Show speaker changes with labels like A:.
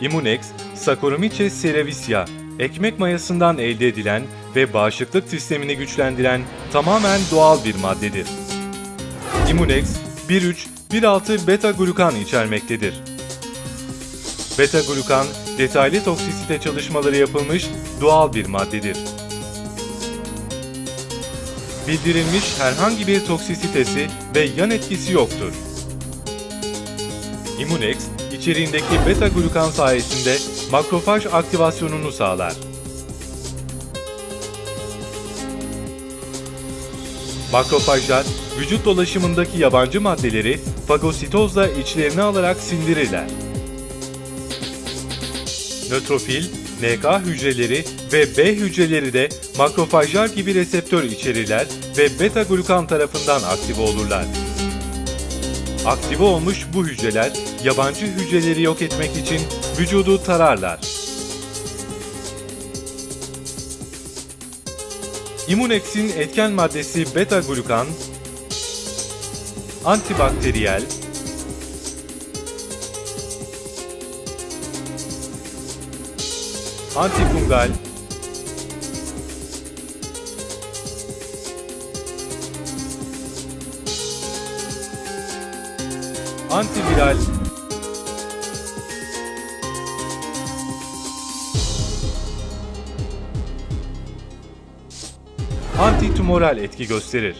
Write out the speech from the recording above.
A: Immunex, Saccharomyces cerevisiae, ekmek mayasından elde edilen ve bağışıklık sistemini güçlendiren tamamen doğal bir maddedir. Immunex, 1,3-1,6 beta-glukan içermektedir. Beta-glukan, detaylı toksisite çalışmaları yapılmış doğal bir maddedir. Bildirilmiş herhangi bir toksisitesi ve yan etkisi yoktur. Immunex, içeriğindeki beta-glukan sayesinde makrofaj aktivasyonunu sağlar. Makrofajlar, vücut dolaşımındaki yabancı maddeleri fagositozla içlerine alarak sindirirler. Nötrofil, NK hücreleri ve B hücreleri de makrofajlar gibi reseptör içerirler ve beta-glukan tarafından aktive olurlar. Aktive olmuş bu hücreler yabancı hücreleri yok etmek için vücudu tararlar. Immunex'in etken maddesi beta-glukan, antibakteriyel, antifungal, antiviral, antitumoral etki gösterir.